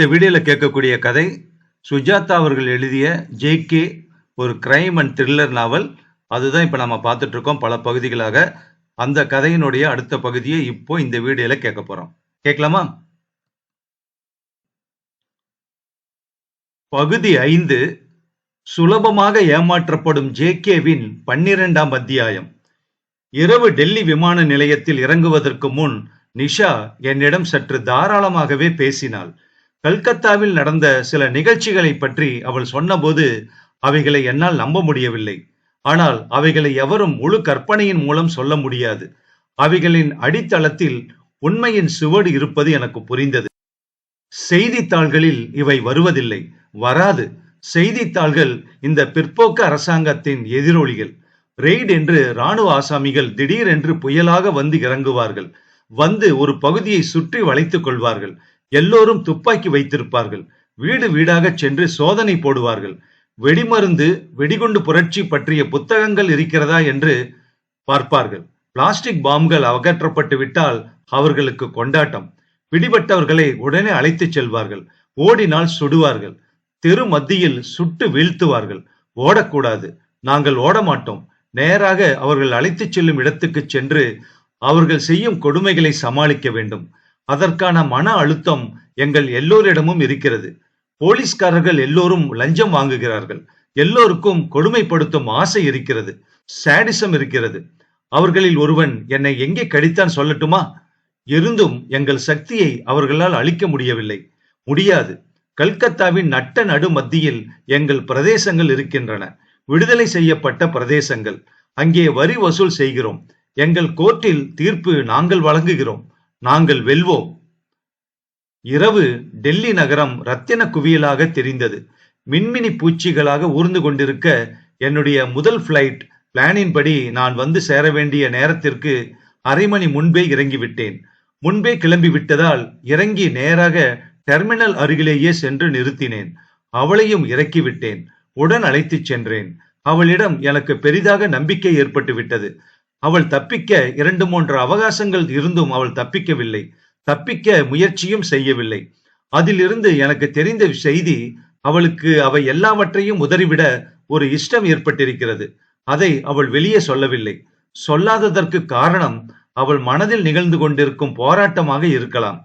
இந்த வீடியோவில் கேட்கக்கூடிய கதை சுஜாதா அவர்கள் எழுதிய ஜேகே ஒரு கிரைம் அண்ட் த்ரில்லர் நாவல் அதுதான் இப்போ நம்ம பார்த்துட்டு இருக்கோம் பல பகுதிகளாக அந்த கதையினுடைய அடுத்த பகுதியை இப்போ இந்த வீடியோல கேட்க போறோம். கேட்கலாமா? பகுதி ஐந்து சுலபமாக ஏமாற்றப்படும் ஜேகேவின் பன்னிரெண்டாம் அத்தியாயம். இரவு டெல்லி விமான நிலையத்தில் இறங்குவதற்கு முன் நிஷா என்னிடம் சற்று தாராளமாகவே பேசினாள். கல்கத்தாவில் நடந்த சில நிகழ்ச்சிகளை பற்றி அவள் சொன்னபோது அவைகளை என்னால் நம்ப முடியவில்லை. ஆனால் அவைகளை எவரும் முழு கற்பனையின் மூலம் சொல்ல முடியாது. அவைகளின் அடித்தளத்தில் உண்மையின் சுவடு இருப்பது எனக்கு புரிந்தது. செய்தித்தாள்களில் இவை வருவதில்லை. வராது. செய்தித்தாள்கள் இந்த பிற்போக்கு அரசாங்கத்தின் எதிரொலிகள். ரெய்ட் என்று ராணுவ ஆசாமிகள் திடீரென்று புயலாக வந்து இறங்குவார்கள். வந்து ஒரு பகுதியை சுற்றி வளைத்துக் கொள்வார்கள். எல்லோரும் துப்பாக்கி வைத்திருப்பார்கள். வீடு வீடாக சென்று சோதனை போடுவார்கள். வெடிமருந்து வெடிகுண்டு புரட்சி பற்றிய புத்தகங்கள் இருக்கிறதா என்று பார்ப்பார்கள். பிளாஸ்டிக் பாம்கள் அகற்றப்பட்டு விட்டால் அவர்களுக்கு கொண்டாட்டம். பிடிபட்டவர்களை உடனே அழைத்துச் செல்வார்கள். ஓடினால் சுடுவார்கள். தெரு மத்தியில் சுட்டு வீழ்த்துவார்கள். ஓடக்கூடாது. நாங்கள் ஓட மாட்டோம் நேராக அவர்கள் அழைத்துச் செல்லும் இடத்துக்கு சென்று அவர்கள் செய்யும் கொடுமைகளை சமாளிக்க வேண்டும். அதற்கான மன அழுத்தம் எங்கள் எல்லோரிடமும் இருக்கிறது. போலீஸ்காரர்கள் எல்லோரும் லஞ்சம் வாங்குகிறார்கள். எல்லோருக்கும் கொடுமைப்படுத்தும் ஆசை இருக்கிறது. சாடிசம் இருக்கிறது. அவர்களில் ஒருவன் என்னை எங்கே கடித்தான் சொல்லட்டுமா? இருந்தும் எங்கள் சக்தியை அவர்களால் அழிக்க முடியவில்லை. முடியாது. கல்கத்தாவின் நட்ட நடு மத்தியில் எங்கள் பிரதேசங்கள் இருக்கின்றன. விடுதலை செய்யப்பட்ட பிரதேசங்கள். அங்கே வரி வசூல் செய்கிறோம். எங்கள் கோர்ட்டில் தீர்ப்பு நாங்கள் வழங்குகிறோம். நாங்கள் வெல்வோம். இரவு டெல்லி நகரம் ரத்தின குவியலாக தெரிந்தது. மின்மினி பூச்சிகளாக ஊர்ந்து கொண்டிருக்க என்னுடைய முதல் பிளைட் பிளானின் படி நான் வந்து சேர வேண்டிய நேரத்திற்கு அரை மணி முன்பே இறங்கிவிட்டேன். முன்பே கிளம்பி விட்டதால் இறங்கி நேராக டெர்மினல் அருகிலேயே சென்று நிறுத்தினேன். அவளையும் இறக்கி விட்டேன். உடன் அழைத்துச் சென்றேன். அவளிடம் எனக்கு பெரிதாக நம்பிக்கை ஏற்பட்டு விட்டது அவள் தப்பிக்க இரண்டு மூன்று அவகாசங்கள் இருந்தும் அவள் தப்பிக்கவில்லை. தப்பிக்க முயற்சியும் செய்யவில்லை. அதிலிருந்து எனக்கு தெரிந்த செய்தி அவளுக்கு அவை எல்லாவற்றையும் உதறிவிட ஒரு இஷ்டம் ஏற்பட்டிருக்கிறது. அதை அவள் வெளியே சொல்லவில்லை. சொல்லாததற்கு காரணம் அவள் மனதில் நிகழ்ந்து கொண்டிருக்கும் போராட்டமாக இருக்கலாம்.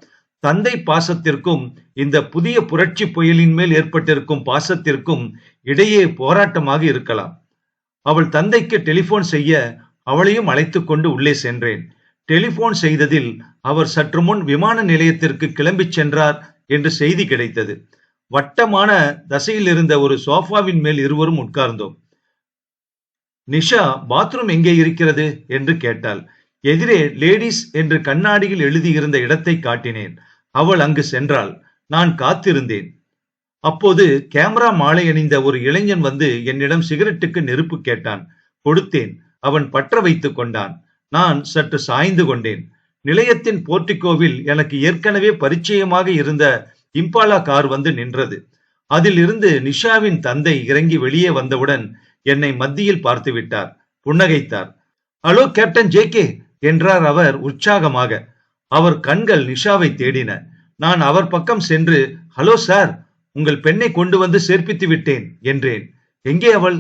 தந்தை பாசத்திற்கும் இந்த புதிய புரட்சி புயலின் மேல் ஏற்பட்டிருக்கும் பாசத்திற்கும் இடையே போராட்டமாக இருக்கலாம். அவள் தந்தைக்கு டெலிபோன் செய்ய அவளையும் அழைத்து கொண்டு உள்ளே சென்றேன். டெலிபோன் செய்ததில் அவர் சற்று முன் விமான நிலையத்திற்கு கிளம்பிச் சென்றார் என்று செய்தி கிடைத்தது. வட்டமான தசையில் இருந்த ஒரு சோஃபாவின் மேல் இருவரும் உட்கார்ந்தோம். நிஷா பாத்ரூம் எங்கே இருக்கிறது? என்று கேட்டாள். எதிரே லேடிஸ் என்று கண்ணாடியில் எழுதியிருந்த இடத்தை காட்டினேன். அவள் அங்கு சென்றாள். நான் காத்திருந்தேன். அப்போது கேமரா மாலை அணிந்த ஒரு இளைஞன் வந்து என்னிடம் சிகரெட்டுக்கு நெருப்பு கேட்டான். கொடுத்தேன். அவன் பற்ற வைத்துக் கொண்டான். நான் சற்று சாய்ந்து கொண்டேன். நிலையத்தின் போர்டிகோவில் எனக்கு ஏற்கனவே பரிச்சயமாக இருந்த இம்பாலா கார் வந்து நின்றது. அதில் இருந்து நிஷாவின் தந்தை இறங்கி வெளியே வந்தவுடன் என்னை மத்தியில் பார்த்து விட்டார் புன்னகைத்தார். ஹலோ கேப்டன் ஜே கே என்றார் அவர் உற்சாகமாக. அவர் கண்கள் நிஷாவை தேடின. நான் அவர் பக்கம் சென்று ஹலோ சார் உங்கள் பெண்ணை கொண்டு வந்து சேர்ப்பித்து விட்டேன் என்றேன். எங்கே அவள்?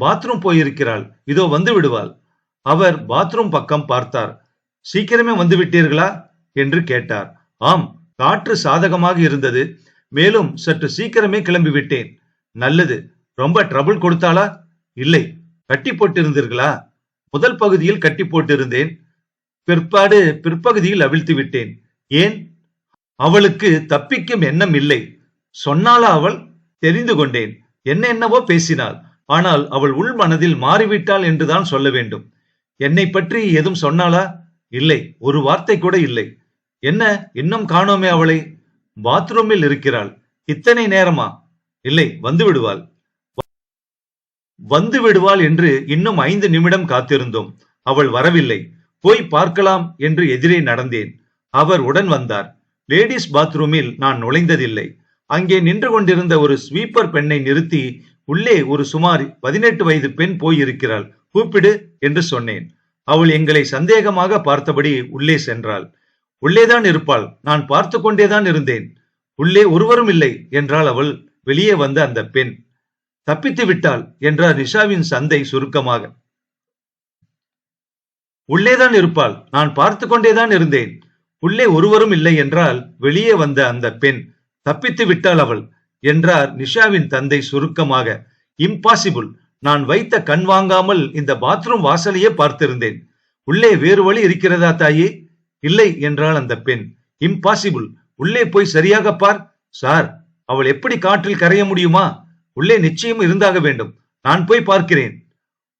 பாத்ரூம் போயிருக்கிறாள். இதோ வந்து விடுவாள். அவர் பாத்ரூம் பக்கம் பார்த்தார். சீக்கிரமே வந்து விட்டீர்களா? என்று கேட்டார். ஆம் காற்று சாதகமாக இருந்தது. மேலும் சற்று சீக்கிரமே கிளம்பி விட்டேன். நல்லது. ரொம்ப ட்ரபுள் கொடுத்தாளா? இல்லை. கட்டி போட்டிருந்தீர்களா? முதல் பகுதியில் கட்டி போட்டிருந்தேன். பிற்பாடு பிற்பகுதியில் அவிழ்த்து விட்டேன். ஏன்? அவளுக்கு தப்பிக்கும் எண்ணம் இல்லை. சொன்னாலா அவள்? தெரிந்து கொண்டேன். என்ன என்னவோ பேசினாள். ஆனால் அவள் உள் மனதில் மாறிவிட்டாள் என்றுதான் சொல்ல வேண்டும். என்னை பற்றி எதுவும் சொன்னாளா? இல்லை ஒரு வார்த்தை கூட இல்லை. என்ன இன்னும் காணோமே அவளை? பாத்ரூமில் இருக்கிறாள். இத்தனை நேரமா? இல்லை வந்து விடுவாள். வந்து விடுவாள் என்று இன்னும் ஐந்து நிமிடம் காத்திருந்தோம். அவள் வரவில்லை. போய் பார்க்கலாம் என்று எதிரே நடந்தேன். அவர் உடன் வந்தார். லேடிஸ் பாத்ரூமில் நான் நுழைந்ததில்லை. அங்கே நின்று கொண்டிருந்த ஒரு ஸ்வீப்பர் பெண்ணை நிறுத்தி உள்ளே ஒரு சுமார் பதினெட்டு வயது பெண் போயிருக்கிறாள். கூப்பிடு என்று சொன்னேன். அவள் எங்களை சந்தேகமாக பார்த்தபடி உள்ளே சென்றாள். உள்ளேதான் இருப்பாள். நான் பார்த்து கொண்டேதான் இருந்தேன். உள்ளே ஒருவரும் இல்லை என்றாள் அவள் வெளியே வந்த அந்த பெண். தப்பித்து விட்டாள் என்றார் நிஷாவின் சந்தை சுருக்கமாக. உள்ளேதான் இருப்பாள். நான் பார்த்து கொண்டேதான் இருந்தேன். உள்ளே ஒருவரும் இல்லை என்றால் வெளியே வந்த அந்த பெண் தப்பித்து விட்டாள் அவள். என்றார் நிஷாவின் தந்தை சுருக்கமாக. இம்பாசிபிள் நான் வைத்த கண் வாங்காமல் இந்த பாத்ரூம் வாசலையே பார்த்திருந்தேன். உள்ளே வேறு வழி இருக்கிறதா தாயே? இல்லை என்றாள் அந்த பெண். இம்பாசிபிள் உள்ளே போய் சரியாக பார். சார் அவள் எப்படி காற்றில் கரைய முடியுமா? உள்ளே நிச்சயம் இருந்தாக வேண்டும். நான் போய் பார்க்கிறேன்.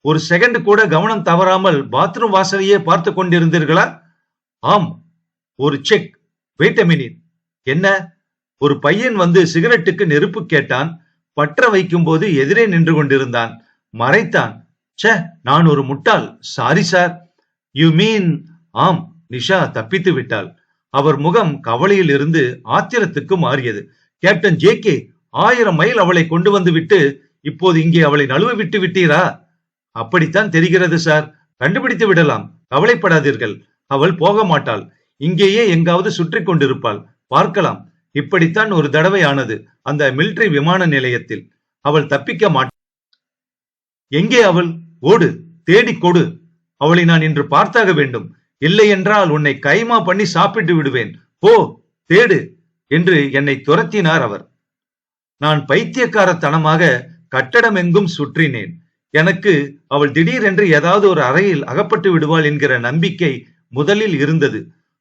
ஒரு செகண்ட் கூட கவனம் தவறாமல் பாத்ரூம் வாசலையே பார்த்து கொண்டிருந்தீர்களா? ஆம். ஒரு செக். வெயிட் a என்ன? ஒரு பையன் வந்து சிகரெட்டுக்கு நெருப்பு கேட்டான் பற்ற வைக்கும் போது எதிரே நின்று கொண்டிருந்தான். மறைத்தான். ச்சே நான் ஒரு முட்டாள். Sorry sir. யூ மீன் ஆம். நிஷா தப்பித்து விட்டாள். அவர் முகம் கவலையில் இருந்து ஆத்திரத்துக்கு மாறியது. கேப்டன் ஜே கே ஆயிரம் மைல் அவளை கொண்டு வந்து விட்டு இப்போது இங்கே அவளை நழுவ விட்டு விட்டீரா? அப்படித்தான் தெரிகிறது சார். கண்டுபிடித்து விடலாம். கவலைப்படாதீர்கள். அவள் போக மாட்டாள். இங்கேயே எங்காவது சுற்றி கொண்டிருப்பாள். பார்க்கலாம். இப்படித்தான் ஒரு தடவை ஆனது அந்த மிலிட்டரி விமான நிலையத்தில். அவள் தப்பிக்க மாட்டாள் எங்கே அவள்? ஓடு தேடி கொடு. அவளை நான் இன்று பார்த்தாக வேண்டும். இல்லை என்றால் உன்னை கைமா பண்ணி சாப்பிட்டு விடுவேன். போ தேடு என்று என்னை துரத்தினார் அவர். நான் பைத்தியக்காரத்தனமாக கட்டடம் எங்கும் சுற்றினேன். எனக்கு அவள் திடீரென்று ஏதாவது ஒரு அறையில் அகப்பட்டு விடுவாள் என்கிற நம்பிக்கை முதலில் இருந்தது.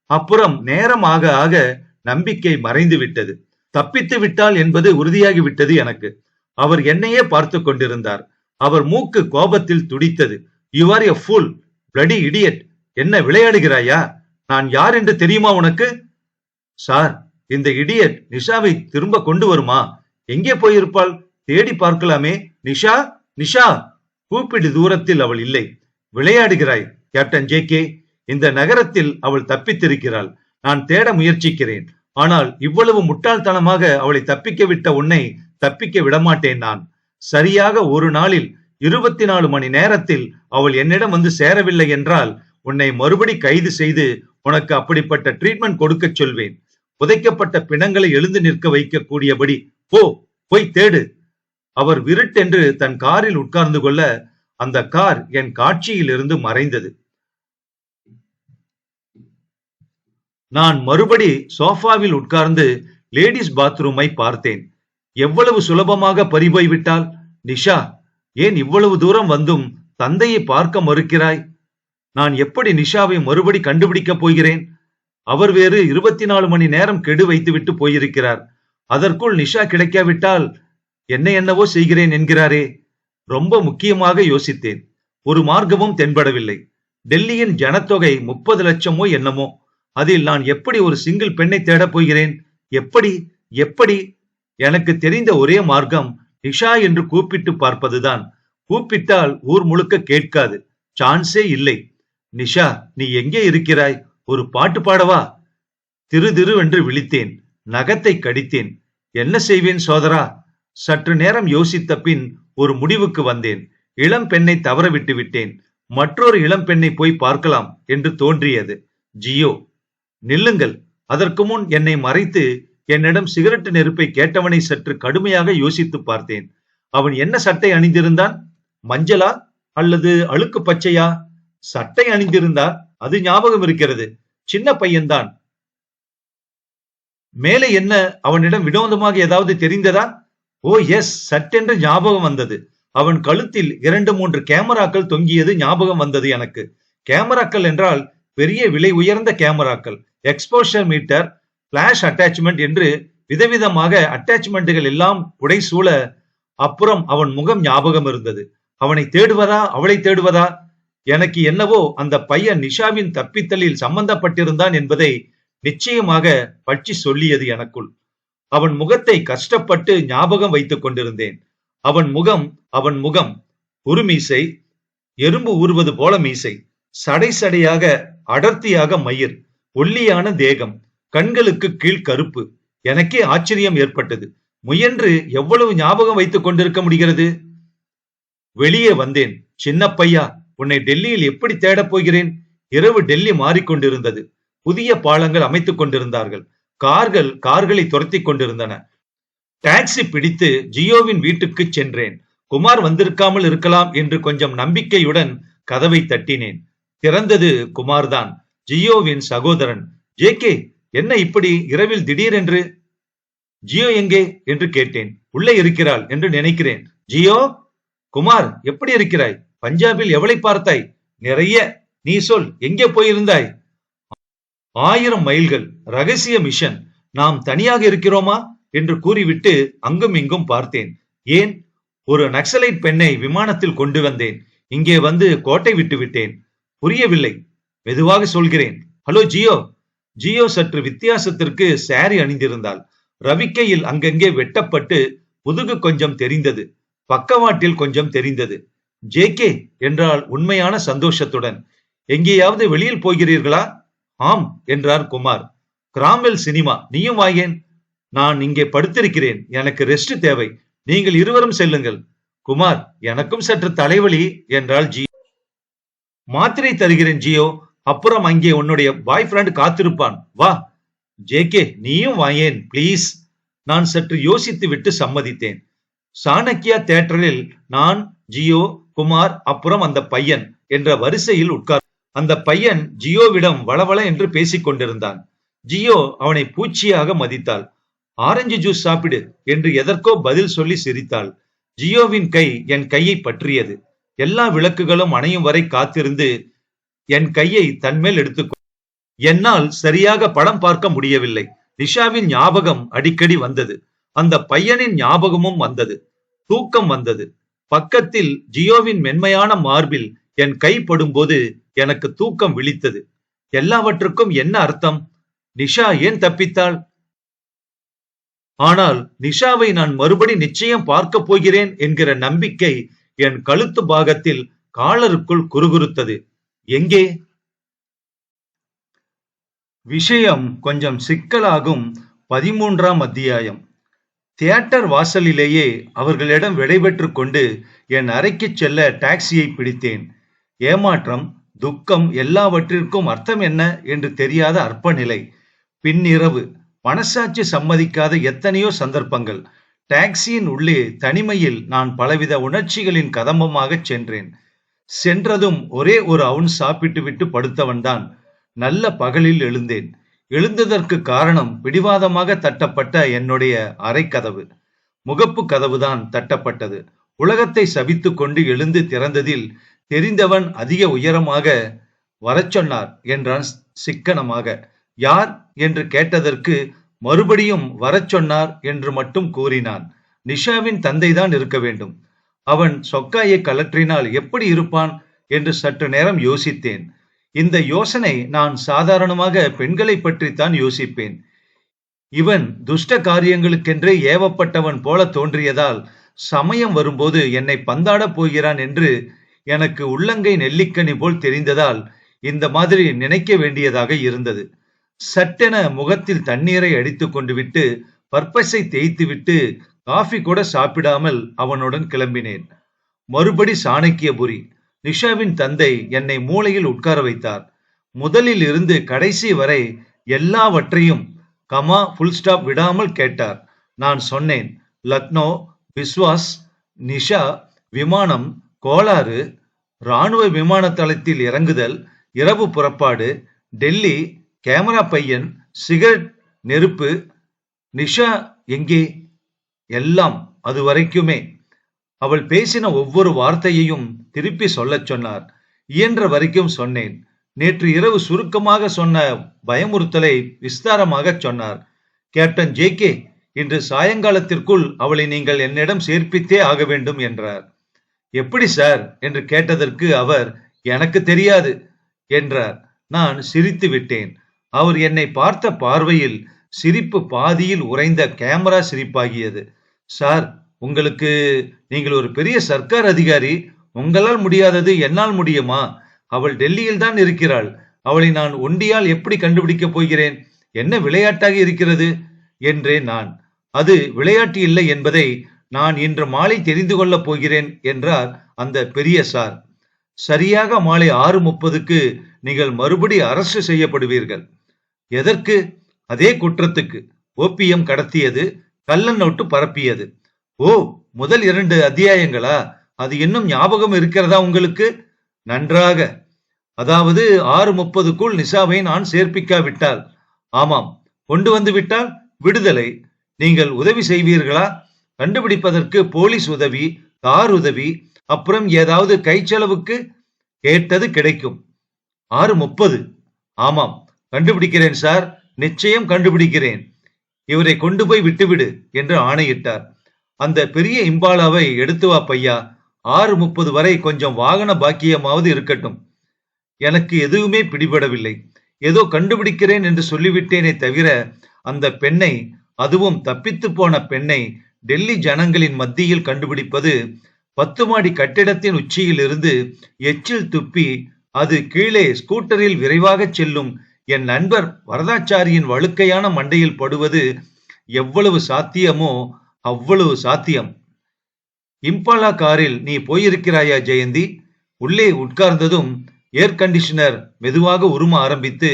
அப்புறம் நேரம் ஆக ஆக நம்பிக்கை மறைந்து விட்டது. தப்பித்து விட்டால் என்பது உறுதியாகி விட்டது எனக்கு. அவர் என்னையே பார்த்து கொண்டிருந்தார். அவர் மூக்கு கோபத்தில் துடித்தது. You are a fool bloody idiot என்ன விளையாடுகிறாயா? நான் யார் என்று தெரியுமா உனக்கு? சார் இந்த இடியட் நிஷாவை திரும்ப கொண்டு வருமா? எங்கே போயிருப்பாள்? தேடி பார்க்கலாமே. நிஷா நிஷா. கூப்பிடு தூரத்தில் அவள் இல்லை. விளையாடுகிறாய் கேப்டன் ஜே கே. இந்த நகரத்தில் அவள் தப்பித்திருக்கிறாள். நான் தேட முயற்சிக்கிறேன். ஆனால் இவ்வளவு முட்டாள்தனமாக அவளை தப்பிக்க விட்ட உன்னை தப்பிக்க விடமாட்டேன் நான். சரியாக ஒரு நாளில் இருபத்தி நாலு மணி நேரத்தில் அவள் என்னிடம் வந்து சேரவில்லை என்றால் உன்னை மறுபடி கைது செய்து உனக்கு அப்படிப்பட்ட ட்ரீட்மெண்ட் கொடுக்கச் சொல்வேன். புதைக்கப்பட்ட பிணங்களை எழுந்து நிற்க வைக்கக்கூடியபடி போ போய் தேடு. அவர் விருட்டென்று தன் காரில் உட்கார்ந்து கொள்ள அந்த கார் என் காட்சியில் இருந்து மறைந்தது. நான் மறுபடி சோஃபாவில் உட்கார்ந்து லேடிஸ் பாத்ரூமை பார்த்தேன். எவ்வளவு சுலபமாக பறிபோய் விட்டால் நிஷா ஏன் இவ்வளவு தூரம் வந்தும் தந்தையை பார்க்க மறுக்கிறாய்? நான் எப்படி நிஷாவை மறுபடி கண்டுபிடிக்கப் போகிறேன்? அவர் வேறு இருபத்தி நாலு மணி நேரம் கெடு வைத்துவிட்டு போயிருக்கிறார். அதற்குள் நிஷா கிடைக்காவிட்டால் என்ன என்னவோ செய்கிறேன் என்கிறாரே. ரொம்ப முக்கியமாக யோசித்தேன். ஒரு மார்க்கமும் தென்படவில்லை. டெல்லியின் ஜனத்தொகை முப்பது லட்சமோ என்னமோ. அதில் நான் எப்படி ஒரு சிங்கிள் பெண்ணை தேடப் போகிறேன்? எப்படி எப்படி? எனக்கு தெரிந்த ஒரே மார்க்கம் நிஷா என்று கூப்பிட்டு பார்ப்பதுதான். கூப்பிட்டால் ஊர் முழுக்க கேட்காது. சான்ஸே இல்லை. நிஷா நீ எங்கே இருக்கிறாய்? ஒரு பாட்டு பாடவா? திரு திரு என்று விழித்தேன். நகத்தை கடித்தேன். என்ன செய்வேன் சோதரா? சற்று நேரம் யோசித்த பின் ஒரு முடிவுக்கு வந்தேன். இளம் பெண்ணை தவற விட்டு விட்டேன். மற்றொரு இளம் பெண்ணை போய் பார்க்கலாம் என்று தோன்றியது. ஜியோ. நில்லுங்கள். அதற்கு முன் என்னை மறைத்து என்னிடம் சிகரெட் நெருப்பை கேட்டவனை சற்று கடுமையாக யோசித்து பார்த்தேன். அவன் என்ன சட்டை அணிந்திருந்தான்? மஞ்சளா அல்லது அழுக்கு பச்சையா? சட்டை அணிந்திருந்தார் அது ஞாபகம் இருக்கிறது. சின்ன பையன்தான். மேலே என்ன அவனிடம் வினோதமாக ஏதாவது தெரிந்ததா? ஓ எஸ் சட்டென்று ஞாபகம் வந்தது. அவன் கழுத்தில் இரண்டு மூன்று கேமராக்கள் தொங்கியது ஞாபகம் வந்தது எனக்கு. கேமராக்கள் என்றால் பெரிய விலை உயர்ந்த கேமராக்கள். எக்ஸ்போஷர் மீட்டர் பிளாஷ் அட்டாச்மெண்ட் என்று விதவிதமாக அட்டாச்மெண்ட்டுகள் எல்லாம் உடை சூழ அப்புறம் அவன் முகம் ஞாபகம் இருந்தது. அவனை தேடுவதா? அவளை தேடுவதா? எனக்கு என்னவோ அந்த பையன் நிஷாவின் தப்பித்தலில் சம்பந்தப்பட்டிருந்தான் என்பதை நிச்சயமாக பற்றி சொல்லியது எனக்குள். அவன் முகத்தை கஷ்டப்பட்டு ஞாபகம் வைத்துக் கொண்டிருந்தேன். அவன் முகம் அவன் முகம் ஒரு மீசை எறும்பு ஊறுவது போல மீசை சடை சடையாக அடர்த்தியாக மயிர். ஒல்லியான தேகம் கண்களுக்கு கீழ் கருப்பு. எனக்கே ஆச்சரியம் ஏற்பட்டது. முயன்று எவ்வளவு ஞாபகம் வைத்துக் கொண்டிருக்க முடிகிறது? வெளியே வந்தேன். சின்ன பையா உன்னை டெல்லியில் எப்படி தேடப் போகிறேன்? இரவு டெல்லி மாறிக்கொண்டிருந்தது புதிய பாலங்கள் அமைத்துக் கொண்டிருந்தார்கள். கார்கள் கார்களை துரத்தி கொண்டிருந்தன. டாக்ஸி பிடித்து ஜியோவின் வீட்டுக்கு சென்றேன். குமார் வந்திருக்காமல் இருக்கலாம் என்று கொஞ்சம் நம்பிக்கையுடன் கதவை தட்டினேன். திறந்தது குமார்தான். ஜியோவின் சகோதரன். ஜேகே என்ன இப்படி இரவில் திடீரென்று? ஜியோ எங்கே? என்று கேட்டேன். உள்ளே இருக்கிறாள் என்று நினைக்கிறேன். ஜியோ குமார் எப்படி இருக்கிறாய்? பஞ்சாபில் எவளை பார்த்தாய்? நிறைய நீ சொல் எங்கே போயிருந்தாய்? ஆயிரம் மைல்கள் ரகசிய மிஷன். நாம் தனியாக இருக்கிறோமா? என்று கூறிவிட்டு அங்கும் இங்கும் பார்த்தேன். ஏன்? ஒரு நக்சலைட் பெண்ணை விமானத்தில் கொண்டு வந்தேன். இங்கே வந்து கோட்டை விட்டு விட்டேன். புரியவில்லை. மெதுவாக சொல்கிறேன். ஹலோ ஜியோ ஜியோ சற்று வித்தியாசத்திற்கு சாரி அணிந்திருந்தாள். ரவிக்கையில் அங்கங்கே வெட்டப்பட்டு முதுகு கொஞ்சம் தெரிந்தது. பக்கவாட்டில் கொஞ்சம் தெரிந்தது. ஜேகே என்றால் உண்மையான சந்தோஷத்துடன். எங்கேயாவது வெளியில் போகிறீர்களா? ஆம் என்றார் குமார். கிராம்வெல் சினிமா நீயும் வாயேன். நான் இங்கே படுத்திருக்கிறேன். எனக்கு ரெஸ்ட் தேவை. நீங்கள் இருவரும் செல்லுங்கள். குமார் எனக்கும் சற்று தலைவலி என்றால் ஜி மாத்திரை தருகிறேன் ஜியோ அப்புறம் அங்கே உன்னுடைய பாய் ஃப்ரெண்ட் காத்திருப்பான். வா ஜேகே நீயும் வாயேன் ப்ளீஸ் நான் சற்று யோசித்து விட்டு சம்மதித்தேன். சாணக்கியா தேட்டரில் நான் ஜியோ குமார் அப்புறம் அந்த பையன் என்ற வரிசையில் உட்கார் அந்த பையன் ஜியோவிடம் வளவள என்று பேசிக் கொண்டிருந்தான். ஜியோ அவனை பூச்சியாக மதித்தாள். ஆரஞ்சு ஜூஸ் சாப்பிடு என்று எதற்கோ பதில் சொல்லி சிரித்தாள். ஜியோவின் கை என் கையை பற்றியது. எல்லா விளக்குகளும் அணையும் வரை காத்திருந்து என் கையை தன்மேல் எடுத்துக்கொ என்னால் சரியாக படம் பார்க்க முடியவில்லை. நிஷாவின் ஞாபகம் அடிக்கடி வந்தது. அந்த பையனின் ஞாபகமும் வந்தது. தூக்கம் வந்தது. பக்கத்தில் ஜியோவின் மென்மையான மார்பில் என் கை படும்போது எனக்கு தூக்கம் விழித்தது. எல்லாவற்றுக்கும் என்ன அர்த்தம்? நிஷா ஏன் தப்பித்தாள்? ஆனால் நிஷாவை நான் மறுபடி நிச்சயம் பார்க்க போகிறேன் என்கிற நம்பிக்கை என் கழுத்து பாகத்தில் காலருக்குள் குறுகுறுத்தது. எங்கே? விஷயம் கொஞ்சம் சிக்கலாகும். பதிமூன்றாம் அத்தியாயம். தியேட்டர் வாசலிலேயே அவர்களிடம் விடைபெற்று கொண்டு என் அறைக்கு செல்ல டாக்ஸியை பிடித்தேன். ஏமாற்றம் துக்கம் எல்லாவற்றிற்கும் அர்த்தம் என்ன என்று தெரியாத அற்ப நிலை பின்னிரவு மனசாட்சி சம்மதிக்காத எத்தனையோ சந்தர்ப்பங்கள். டாக்ஸியின் உள்ளே தனிமையில் நான் பலவித உணர்ச்சிகளின் கதம்பமாக சென்றேன். சென்றதும் ஒரே ஒரு அவுன் சாப்பிட்டு விட்டு படுத்தவன்தான். நல்ல பகலில் எழுந்தேன். எழுந்ததற்கு காரணம் பிடிவாதமாக தட்டப்பட்ட என்னுடைய அறைக்கதவு முகப்பு கதவுதான் தட்டப்பட்டது. உலகத்தை சபித்து கொண்டு எழுந்து திறந்ததில் தெரிந்தவன் அதிக உயரமாக வரச் சொன்னார் என்றான் சிக்கனமாக. யார்? என்று கேட்டதற்கு மறுபடியும் வரச் சொன்னார் என்று மட்டும் கூறினான். நிஷாவின் தந்தைதான் இருக்க வேண்டும். அவன் சொக்காயை கலற்றினால் எப்படி இருப்பான் என்று சற்று நேரம் யோசித்தேன். இந்த யோசனை நான் சாதாரணமாக பெண்களை பற்றித்தான் யோசிப்பேன். இவன் துஷ்ட காரியங்களுக்கென்றே ஏவப்பட்டவன் போல தோன்றியதால் சமயம் வரும்போது என்னை பந்தாடப் போகிறான் என்று எனக்கு உள்ளங்கை நெல்லிக்கனி போல் தெரிந்ததால் இந்த மாதிரி நினைக்க வேண்டியதாக இருந்தது. சட்டென முகத்தில் தண்ணீரை அடித்து கொண்டு விட்டு பர்பஸை தேய்த்துவிட்டு காஃபி கூட சாப்பிடாமல் அவனுடன் கிளம்பினேன். மறுபடி சாணக்கியபுரி நிஷாவின் தந்தை என்னை மூலையில் உட்கார வைத்தார். முதலில் இருந்து கடைசி வரை எல்லாவற்றையும் கமா ஃபுல் ஸ்டாப் விடாமல் கேட்டார். நான் சொன்னேன் லக்னோ விஸ்வாஸ் நிஷா விமானம் கோளாறு ராணுவ விமான தளத்தில் இறங்குதல் இரவு புறப்பாடு டெல்லி கேமரா பையன் சிகரெட் நெருப்பு நிஷா எங்கே? எல்லாம் அது வரைக்குமே அவள் பேசின ஒவ்வொரு வார்த்தையையும் திருப்பி சொல்லச் சொன்னார். இயன்ற வரைக்கும் சொன்னேன். நேற்று இரவு சுருக்கமாக சொன்ன பயமுறுத்தலை விஸ்தாரமாக சொன்னார். கேப்டன் ஜே கே இன்று சாயங்காலத்திற்குள் அவளை நீங்கள் என்னிடம் சேர்ப்பித்தே ஆக வேண்டும் என்றார். எப்படி சார்? என்று கேட்டதற்கு அவர் எனக்கு தெரியாது என்றார். நான் சிரித்து விட்டேன். அவர் என்னை பார்த்த பார்வையில் சிரிப்பு பாதியில் உறைந்த கேமரா சிரிப்பாகியது. சார் உங்களுக்கு நீங்கள் ஒரு பெரிய சர்க்கார் அதிகாரி உங்களால் முடியாதது என்னால் முடியுமா? அவள் டெல்லியில் தான் இருக்கிறாள். அவளை நான் ஒண்டியால் எப்படி கண்டுபிடிக்கப் போகிறேன்? என்ன விளையாட்டாக இருக்கிறது? என்றேன் நான். அது விளையாட்டு இல்லை என்பதை நான் இன்று மாலை தெரிந்து கொள்ளப் போகிறேன் என்றார் அந்த பெரிய சார். சரியாக மாலை ஆறு முப்பதுக்கு நீங்கள் மறுபடி அரசு செய்யப்படுவீர்கள். எதற்கு? அதே குற்றத்துக்கு. ஓபிஎம் கடத்தியது கள்ள நோட்டு பரப்பியது. ஓ முதல் இரண்டு அத்தியாயங்களா? அது இன்னும் ஞாபகம் இருக்கிறதா உங்களுக்கு? நன்றாக. அதாவது ஆறு முப்பதுக்குள் நிசாவை நான் சேர்ப்பிக்காவிட்டால். ஆமாம். கொண்டு வந்து விட்டால்? விடுதலை. நீங்கள் உதவி செய்வீர்களா? கண்டுபிடிப்பதற்கு போலீஸ் உதவி கார் உதவி அப்புறம் ஏதாவது கை செலவுக்கு கேட்டது கிடைக்கும். ஆறு முப்பது. ஆமாம். கண்டுபிடிக்கிறேன் சார். நிச்சயம் கண்டுபிடிக்கிறேன். இவரை கொண்டு போய் விட்டுவிடு என்று ஆணையிட்டார். அந்த பெரிய இம்பாலாவை எடுத்து வா பையா. ஆறு முப்பது வரை கொஞ்சம் வாகன பாக்கியமாவது இருக்கட்டும். எனக்கு எதுவுமே பிடிபடவில்லை. ஏதோ கண்டுபிடிக்கிறேன் என்று சொல்லிவிட்டேனே தவிர அந்த பெண்ணை அதுவும் தப்பித்து போன பெண்ணை டெல்லி ஜனங்களின் மத்தியில் கண்டுபிடிப்பது பத்து மாடி கட்டிடத்தின் உச்சியில் இருந்து எச்சில் துப்பி அது கீழே ஸ்கூட்டரில் விரைவாக செல்லும் என் நண்பர் வரதாச்சாரியின் வழுக்கையான மண்டையில் படுவது எவ்வளவு சாத்தியமோ அவ்வளவு சாத்தியம். இம்பாலா காரில் நீ போயிருக்கிறாயா ஜெயந்தி? உள்ளே உட்கார்ந்ததும் ஏர் கண்டிஷனர் மெதுவாக உரும ஆரம்பித்து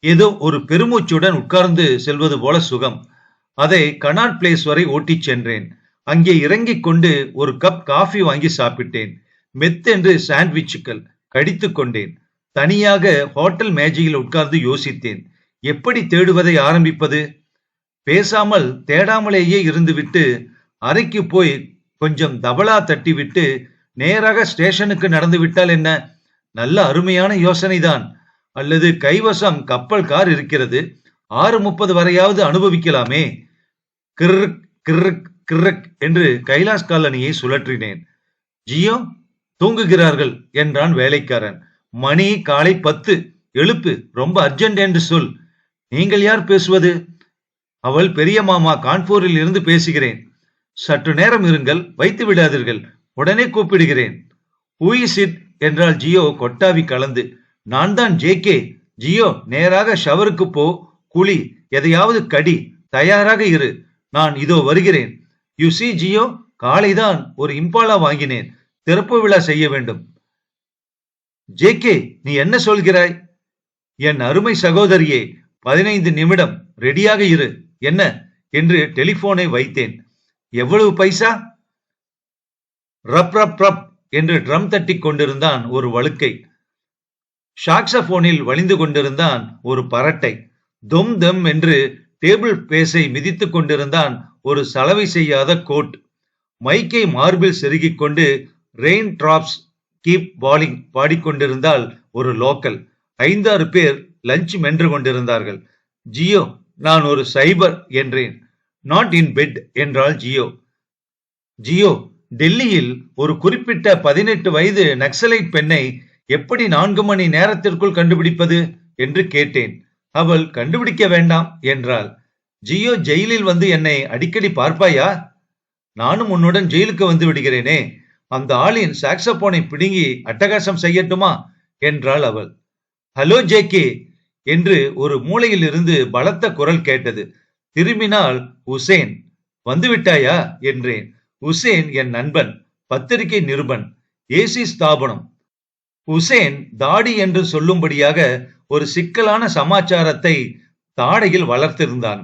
ஏதோ ஒரு பெருமூச்சுடன் உட்கார்ந்து செல்வது போல சுகம். அதை கனாட் பிளேஸ் வரை ஓட்டிச் சென்றேன். அங்கே இறங்கிக் கொண்டு ஒரு கப் காஃபி வாங்கி சாப்பிட்டேன். மெத்தென்று சாண்ட்விச்சுக்கள் கடித்துக்கொண்டேன் தனியாக ஹோட்டல் மேஜையில் உட்கார்ந்து யோசித்தேன். எப்படி தேடுவதை ஆரம்பிப்பது? பேசாமல் தேடாமலேயே இருந்துவிட்டு அறைக்கு போய் கொஞ்சம் தபலா தட்டிவிட்டு நேராக ஸ்டேஷனுக்கு நடந்து விட்டால் என்ன? நல்ல அருமையான யோசனைதான். அல்லது கைவசம் கப்பல் கார் இருக்கிறது. ஆறு முப்பது வரையாவது அனுபவிக்கலாமே. கிர்ருக் கிர்ருக் கிர்ருக் என்று கைலாஸ் காலனியை சுழற்றினேன். ஜியோ தூங்குகிறார்கள் என்றான் வேலைக்காரன். மணி காலை பத்து. எழுப்பு ரொம்ப அர்ஜென்ட் என்று சொல். நீங்கள் யார் பேசுவது? அவள் பெரிய மாமா கான்பூரில் இருந்து பேசுகிறேன். சற்று நேரம் இருங்கள் வைத்து விடாதீர்கள். உடனே கூப்பிடுகிறேன். ஹூயிஸ் இட் என்றால் ஜியோ கொட்டாவி கலந்து. நான் தான் ஜேகே ஜியோ நேராக ஷவருக்கு போ. குழி எதையாவது கடி. தயாராக இரு. நான் இதோ வருகிறேன். யூ சி ஜியோ காலைதான் ஒரு இம்பாலா வாங்கினேன். திறப்பு விழா செய்ய வேண்டும். ஜேகே நீ என்ன சொல்கிறாய்? என் அருமை சகோதரியே பதினைந்து நிமிடம் ரெடியாக இரு. என்ன? என்று டெலிபோனை வைத்தேன். எவ்வளவு பைசா? ரப் ரப் ரப் என்று ட்ரம் தட்டி கொண்டிருந்தான் ஒரு வழுக்கை. ஷாக்ஸபோனில் வழிந்து கொண்டிருந்தான் ஒரு பரட்டை. தொம் தம் என்று டேபிள் பேஸை மிதித்துக் கொண்டிருந்தான் ஒரு சலவை செய்யாத கோட். மைக்கை மார்பில் செருகிக் கொண்டு ரெயின் டிராப்ஸ் கீப் பாலிங் பாடிக்கொண்டிருந்தால் ஒரு லோக்கல் ஐந்தாறு பேர் லஞ்ச் மென்று கொண்டிருந்தார்கள். ஜியோ நான் ஒரு சைபர் என்றேன். நாட் இன் பெட் என்றால் ஜியோ. ஜியோ டெல்லியில் ஒரு குறிப்பிட்ட பதினெட்டு வயது நக்சலைட் பெண்ணை எப்படி நான்கு மணி நேரத்திற்குள் கண்டுபிடிப்பது என்று கேட்டேன். அவள் கண்டுபிடிக்க வேண்டாம் என்றாள். ஜியோ ஜெயிலில் வந்து என்னை அடிக்கடி பார்ப்பாயா? நானும் உன்னுடன் ஜெயிலுக்கு வந்து விடுகிறேனே. அந்த ஆளின் சாக்சபோனை பிடுங்கி அட்டகாசம் செய்யட்டுமா? என்றாள் அவள். ஹலோ ஜேகே என்று ஒரு மூலையில் இருந்து பலத்த குரல் கேட்டது. திரும்பினால் உசேன் வந்துவிட்டாயா? என்றேன். உசேன் என் நண்பன் பத்திரிகை நிருபன் ஏசி ஸ்தாபனம். உசேன் தாடி என்று சொல்லும்படியாக ஒரு சிக்கலான சமாச்சாரத்தை தாடையில் வளர்த்திருந்தான்.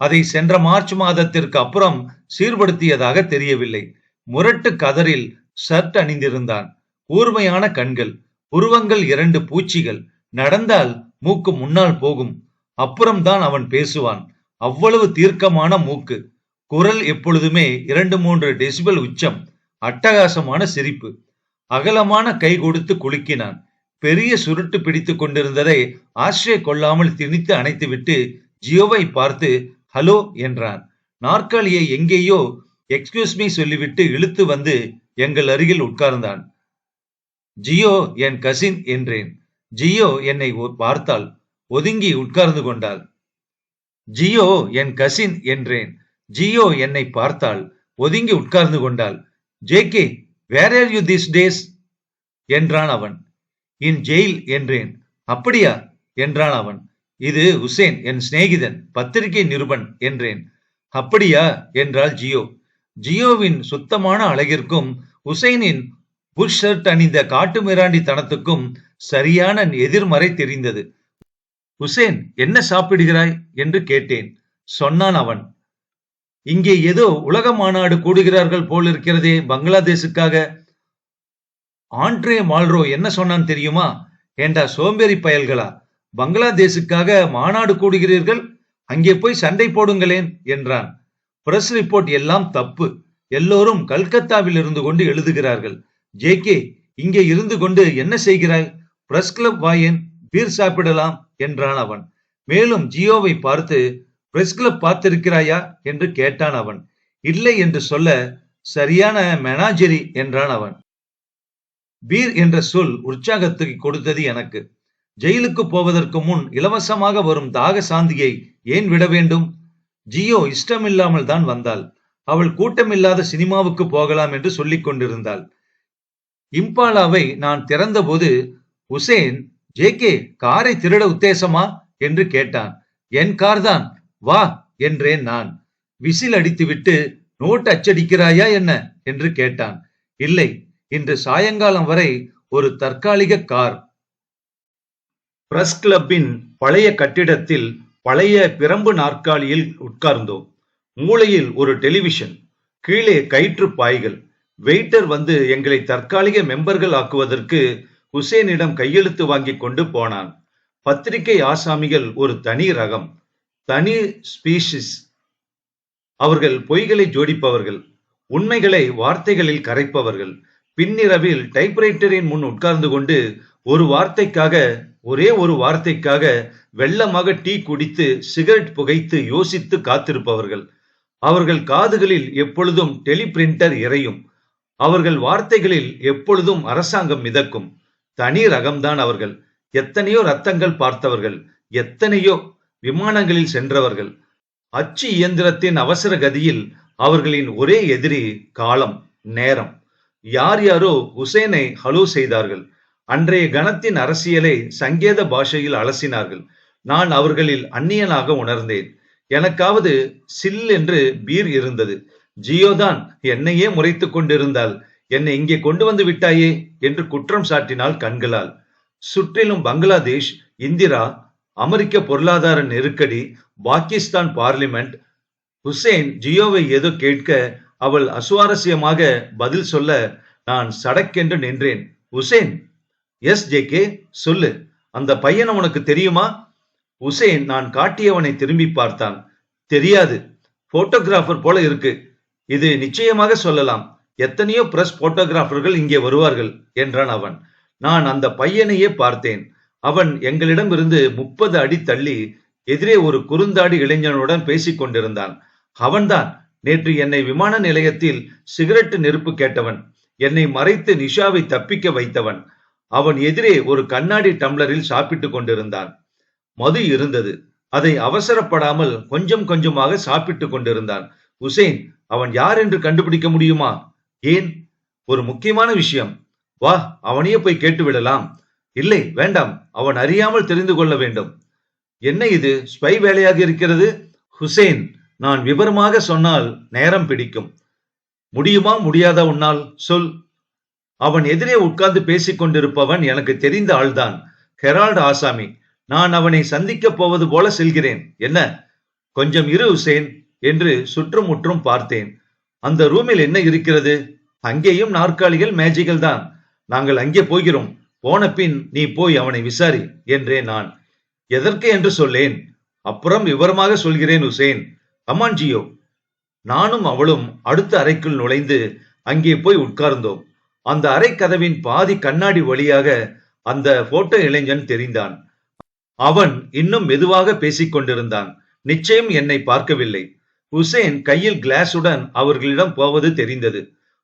அதை சென்ற மார்ச் மாதத்திற்கு அப்புறம் சீர்படுத்தியதாக தெரியவில்லை. முரட்டு கதரில் ஷர்ட் அணிந்திருந்தான். கூர்மையான கண்கள் உருவங்கள் இரண்டு பூச்சிகள் நடந்தால் மூக்கு முன்னால் போகும். அப்புறம்தான் அவன் பேசுவான். அவ்வளவு தீர்க்கமான மூக்கு. குரல் எப்பொழுதுமே இரண்டு மூன்று டெசிபல் உச்சம் அட்டகாசமான சிரிப்பு. அகலமான கை கொடுத்து குலுக்கினான். பெரிய சுருட்டு பிடித்துக் கொண்டிருந்ததை ஆශ්‍රய கொள்ளாமல் திணித்து அணைத்துவிட்டு ஜியோவை பார்த்து ஹலோ என்றான். நாற்காலியை எங்கேயோ எக்ஸ்கியூஸ் மீ சொல்லிவிட்டு இழுத்து வந்து எங்கள் அருகில் உட்கார்ந்தான். ஜியோ என் கசின் என்றேன். ஜியோ என்னை ஒ- பார்த்தாள். ஒதுங்கி உட்கார்ந்து கொண்டாள். ஜியோ என் கசின் என்றேன். ஜியோ என்னை பார்த்தாள். ஒதுங்கி உட்கார்ந்து கொண்டாள். JK where are you these days என்றான் அவன். இன் ஜெயில் என்றேன். அப்படியா? என்றான் அவன். இது உசேன் என் சிநேகிதன் பத்திரிகை நிருபன் என்றேன். அப்படியா? என்றாள் ஜியோ. ஜியோவின் சுத்தமான அழகிற்கும் உசைனின் புஷ் ஷர்ட் அணிந்த காட்டு மிராண்டி தனத்துக்கும் சரியான எதிர்மறை தெரிந்தது. உசேன் என்ன சாப்பிடுகிறாய்? என்று கேட்டேன். சொன்னான் அவன். இங்கே ஏதோ உலக மாநாடு கூடுகிறார்கள் போல் இருக்கிறதே பங்களாதேஷுக்காக. ஆண்ட்ரே மால்ரோ என்ன சொன்னான் தெரியுமா? ஏண்டா சோம்பேறி பயல்களா? பங்களாதேஷுக்காக மாநாடு கூடுகிறீர்கள்? அங்கே போய் சண்டை போடுங்களேன் என்றான். பிரஸ் ரிப்போர்ட் எல்லாம் தப்பு. எல்லோரும் கல்கத்தாவில் இருந்து கொண்டு எழுதுகிறார்கள். ஜே கே இங்கே இருந்து கொண்டு என்ன செய்கிறாய்? பிரஸ் கிளப் வாயேன் பீர் சாப்பிடலாம் என்றான் அவன். மேலும் ஜியோவை பார்த்து பிரஸ் கிளப் பார்த்திருக்கிறாயா? என்று கேட்டான் அவன். இல்லை என்று சொல்ல சரியான மெனாஜெரி என்றான் அவன். பீர் என்ற சொல் உற்சாகத்துக்கு கொடுத்தது எனக்கு. ஜெயிலுக்கு போவதற்கு முன் இலவசமாக வரும் தாக சாந்தியை ஏன் விட வேண்டும்? ஜியோ இஷ்டமில்லாமல் தான் வந்தாள். அவள் கூட்டமில்லாத சினிமாவுக்கு போகலாம் என்று சொல்லிக் கொண்டிருந்தாள். இம்பாலாவை நான் திறந்தபோது உசேன் ஜேகே காரை திருட உத்தேசமா? என்று கேட்டான். என் கார் தான் வா என்றேன் நான். விசில் அடித்துவிட்டு நோட் அச்சடிக்கிறாயா என்ன? என்று கேட்டான். இல்லை இன்று சாயங்காலம் வரை ஒரு தற்காலிக கார். பிரஸ் கிளப்பின் பழைய கட்டிடத்தில் பழைய பிரம்பு நாற்காலியில் உட்கார்ந்தோம். மூளையில் ஒரு டெலிவிஷன் கீழே கயிற்று பாய்கள். வெயிட்டர் வந்து எங்களை தற்காலிக மெம்பர்கள் ஆக்குவதற்கு ஹுசேனிடம் கையெழுத்து வாங்கி கொண்டு போனான். பத்திரிகை ஆசாமிகள் ஒரு தனி ரகம் தனி ஸ்பீஷிஸ். அவர்கள் பொய்களை ஜோடிப்பவர்கள் உண்மைகளை வார்த்தைகளில் கரைப்பவர்கள். பின்னிரவில் டைப்ரைட்டரின் முன் உட்கார்ந்து கொண்டு ஒரு வார்த்தைக்காக ஒரே ஒரு வார்த்தைக்காக வெள்ளமாக டீ குடித்து சிகரெட் புகைத்து யோசித்து காத்திருப்பவர்கள். அவர்கள் காதுகளில் எப்பொழுதும் டெலிபிரிண்டர் இறையும். அவர்கள் வார்த்தைகளில் எப்பொழுதும் அரசாங்கம் மிதக்கும். தனி ரகம்தான் அவர்கள். எத்தனையோ ரத்தங்கள் பார்த்தவர்கள். எத்தனையோ விமானங்களில் சென்றவர்கள். அச்சு இயந்திரத்தின் அவசர கதியில் அவர்களின் ஒரே எதிரி காலம் நேரம். யார் யாரோ ஹுசேனை ஹலோ செய்தார்கள். அன்றைய கணத்தின் அரசியலை சங்கேத பாஷையில் அலசினார்கள். நான் அவர்களில் அந்நியனாக உணர்ந்தேன். எனக்காவது சில் என்று பீர் இருந்தது. ஜியோதான் என்னையே முறைத்து கொண்டிருந்தால் என்னை இங்கே கொண்டு வந்து விட்டாயே என்று குற்றம் சாட்டினாள் கண்களால். சுற்றிலும் பங்களாதேஷ் இந்திரா அமெரிக்க பொருளாதார நெருக்கடி பாகிஸ்தான் பார்லிமெண்ட் ஹுசேன் ஜியோவை ஏதோ கேட்க அவள் அசுவாரஸ்யமாக பதில் சொல்ல நான் சடக்கென்று நின்றேன். ஹுசேன் எஸ் ஜே கே சொல்லு. அந்த பையன் உனக்கு தெரியுமா? உசேன் நான் காட்டியவனை திரும்பி பார்த்தான். தெரியாது. போட்டோகிராஃபர் போல இருக்கு. இது நிச்சயமாக சொல்லலாம். எத்தனையோ பிரஸ் போட்டோகிராஃபர்கள் இங்கே வருவார்கள் என்றான் அவன். நான் அந்த பையனையே பார்த்தேன். அவன் எங்களிடம் இருந்து முப்பது அடி தள்ளி எதிரே ஒரு குறுந்தாடி இளைஞனுடன் பேசிக் கொண்டிருந்தான். அவன்தான். நேற்று என்னை விமான நிலையத்தில் சிகரெட்டு நெருப்பு கேட்டவன். என்னை மறைத்து நிஷாவை தப்பிக்க வைத்தவன். அவன் எதிரே ஒரு கண்ணாடி டம்ளரில் சாப்பிட்டுக் கொண்டிருந்தான். மது இருந்தது. அதை அவசரப்படாமல் கொஞ்சம் கொஞ்சமாக சாப்பிட்டுக் கொண்டிருந்தான். உசேன் அவன் யார் என்று கண்டுபிடிக்க முடியுமா? ஏன்? ஒரு முக்கியமான விஷயம். வா அவனையே போய் கேட்டு விடலாம். இல்லை வேண்டாம். அவன் அறியாமல் தெரிந்து கொள்ள வேண்டும். என்ன இது? ஸ்பை வேலையாக இருக்கிறது? ஹுசேன் நான் விவரமாக சொன்னால் நேரம் பிடிக்கும். முடியுமா? முடியாதா உன்னால்? சொல். அவன் எதிரே உட்கார்ந்து பேசிக் கொண்டிருப்பவன் எனக்கு தெரிந்த ஆள்தான். ஹெரால்டு ஆசாமி நான் அவனை சந்திக்கப் போவது போல செல்கிறேன். என்ன? கொஞ்சம் இரு உசேன் என்று சுற்றுமுற்றும் பார்த்தேன். அந்த ரூமில் என்ன இருக்கிறது? அங்கேயும் நாற்காலிகள் மேஜிகள் தான். நாங்கள் அங்கே போகிறோம். போன பின் நீ போய் அவனை விசாரி என்றேன் நான். எதற்கு என்று சொல்லேன்? அப்புறம் விவரமாக சொல்கிறேன் உசேன். அம்மான் ஜியோ. நானும் அவளும் அடுத்த அறைக்குள் நுழைந்து அங்கே போய் உட்கார்ந்தோம். அந்த அறை கதவின் பாதி கண்ணாடி வழியாக அந்த போட்டோ இளைஞன் தெரிந்தான். அவன் இன்னும் மெதுவாக பேசிக் கொண்டிருந்தான். நிச்சயம் என்னை பார்க்கவில்லை. ஹுசேன் கையில் கிளாஸுடன் அவர்களிடம் போவது தெரிந்தது.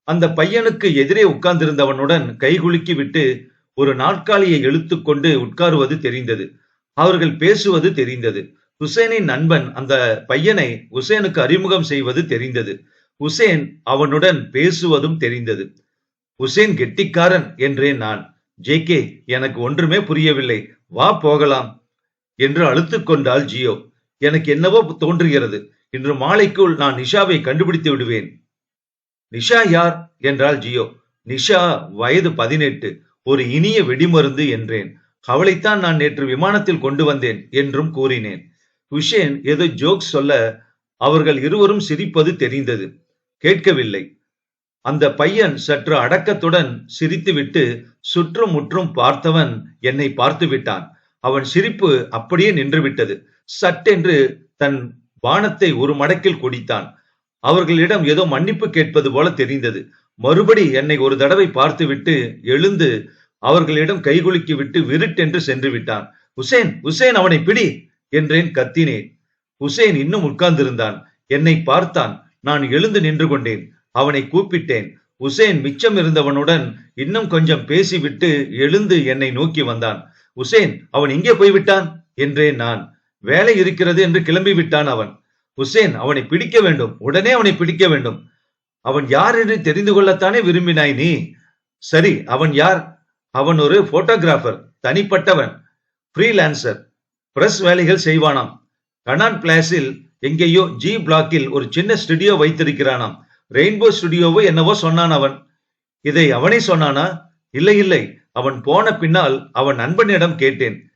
அந்த பையனுக்கு எதிரே உட்கார்ந்திருந்தவனுடன் கைகுலுக்கி விட்டு ஒரு நாற்காலியை இழுத்துக்கொண்டு உட்காருவது தெரிந்தது. அவர்கள் பேசுவது தெரிந்தது. ஹுசேனின் நண்பன் அந்த பையனை ஹுசேனுக்கு அறிமுகம் செய்வது தெரிந்தது. ஹுசேன் அவனுடன் பேசுவதும் தெரிந்தது. உசேன் கெட்டிக்காரன் என்றேன் நான். ஜே கே எனக்கு ஒன்றுமே புரியவில்லை. வா போகலாம் என்று அழுத்து கொண்டாள் ஜியோ. எனக்கு என்னவோ தோன்றுகிறது. இன்று மாலைக்குள் நான் நிஷாவை கண்டுபிடித்து விடுவேன். நிஷா யார்? என்றாள் ஜியோ. நிஷா வயது பதினெட்டு. ஒரு இனிய வெடிமருந்து என்றேன். அவளைத்தான் நான் நேற்று விமானத்தில் கொண்டு வந்தேன் என்றும் கூறினேன். ஹுசேன் ஏதோ ஜோக் சொல்ல அவர்கள் இருவரும் சிரிப்பது தெரிந்தது. கேட்கவில்லை. அந்த பையன் சற்று அடக்கத்துடன் சிரித்துவிட்டு சுற்றும் முற்றும் பார்த்தவன் என்னை பார்த்து விட்டான். அவன் சிரிப்பு அப்படியே நின்றுவிட்டது. சட்டென்று தன் பானத்தை ஒரு மடக்கில் குடித்தான். அவர்களிடம் ஏதோ மன்னிப்பு கேட்பது போல தெரிந்தது. மறுபடி என்னை ஒரு தடவை பார்த்துவிட்டு எழுந்து அவர்களிடம் கைகுலுக்கி விட்டு விருட்டென்று சென்று விட்டான் உசேன் உசேன் அவனை பிடி என்றேன் கத்தினேன். உசேன் இன்னும் உட்கார்ந்திருந்தான். என்னை பார்த்தான். நான் எழுந்து நின்று கொண்டேன். அவனை கூப்பிட்டேன். உசேன் மிச்சம் இருந்தவனுடன் இன்னும் கொஞ்சம் பேசிவிட்டு எழுந்து என்னை நோக்கி வந்தான். உசேன் அவன் எங்கே போய்விட்டான்? என்றேன் நான். வேலை இருக்கிறது என்று கிளம்பி விட்டான் அவன். உசேன் அவனை பிடிக்க வேண்டும். உடனே அவனை பிடிக்க வேண்டும். அவன் யார் என்று தெரிந்து கொள்ளத்தானே விரும்பினாய் நீ? சரி அவன் யார்? அவன் ஒரு போட்டோகிராஃபர் தனிப்பட்டவன் ஃப்ரீலான்சர் பிரஸ் வேலைகள் செய்வானாம். கனான் பிளாஸில் எங்கேயோ ஜி பிளாக்கில் ஒரு சின்ன ஸ்டுடியோ வைத்திருக்கிறானாம். ரெயின்போ ஸ்டுடியோவோ என்னவோ சொன்னான் அவன். இதை அவனே சொன்னானா? இல்லை இல்லை. அவன் போன பின்னால் அவன் நண்பனிடம் கேட்டேன்.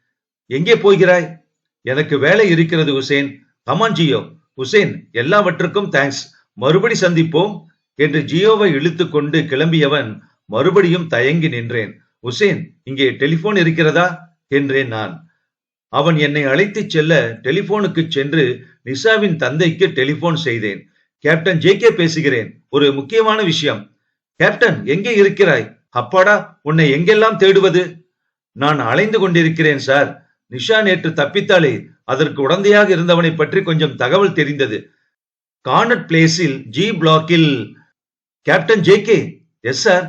எங்கே போகிறாய்? எனக்கு வேலை இருக்கிறது உசேன். கமான் ஜியோ. உசேன் எல்லாவற்றுக்கும் தேங்க்ஸ் மறுபடி சந்திப்போம் என்று ஜியோவை இழுத்து கொண்டு கிளம்பியவன் மறுபடியும் தயங்கி நின்றேன். உசேன் இங்கே டெலிபோன் இருக்கிறதா? என்றேன் நான். அவன் என்னை அழைத்துச் செல்ல டெலிபோனுக்கு சென்று நிஷாவின் தந்தைக்கு டெலிபோன் செய்தேன். கேப்டன் ஜே கே பேசுகிறேன். ஒரு முக்கியமான விஷயம். கேப்டன் எங்கே இருக்கிறாய்? அப்பாடா உன்னை எங்கெல்லாம் தேடுவது? நான் அலைந்து கொண்டிருக்கிறேன் சார். நிஷா நேற்று தப்பித்தாலே அதற்கு உடந்தையாக இருந்தவனை பற்றி கொஞ்சம் தகவல் தெரிந்தது. கார்னட் பிளேஸில் ஜி பிளாக்கில். Captain J K yes sir.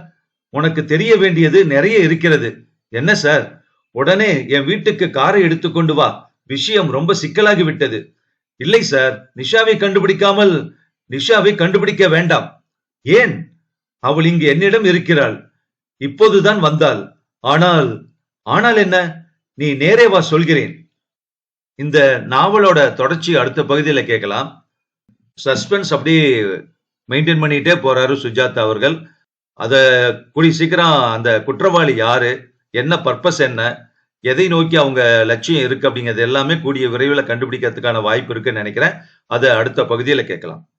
உனக்கு தெரிய வேண்டியது நிறைய இருக்கிறது. என்ன சார்? உடனே என் வீட்டுக்கு காரை எடுத்துக்கொண்டு வா. விஷயம் ரொம்ப சிக்கலாகி விட்டது இல்லை சார். நிஷாவை கண்டுபிடிக்காமல் நிஷாவை கண்டுபிடிக்க வேண்டாம். ஏன்? அவள் இங்கு என்னிடம் இருக்கிறாள். இப்போதுதான் வந்தாள். ஆனால் ஆனால் என்ன? நீ நேரே வா சொல்கிறேன். இந்த நாவலோட தொடர்ச்சி அடுத்த பகுதியில கேட்கலாம். சஸ்பென்ஸ் அப்படியே மெயின்டைன் பண்ணிட்டே போறாரு சுஜாதா அவர்கள். அதை கூடி சீக்கிரம் அந்த குற்றவாளி யாரு? என்ன பர்பஸ் என்ன? எதை நோக்கி அவங்க லட்சியம் இருக்கு அப்படிங்கிறது எல்லாமே கூடிய விரைவில் கண்டுபிடிக்கிறதுக்கான வாய்ப்பு இருக்குன்னு நினைக்கிறேன். அதை அடுத்த பகுதியில கேட்கலாம்.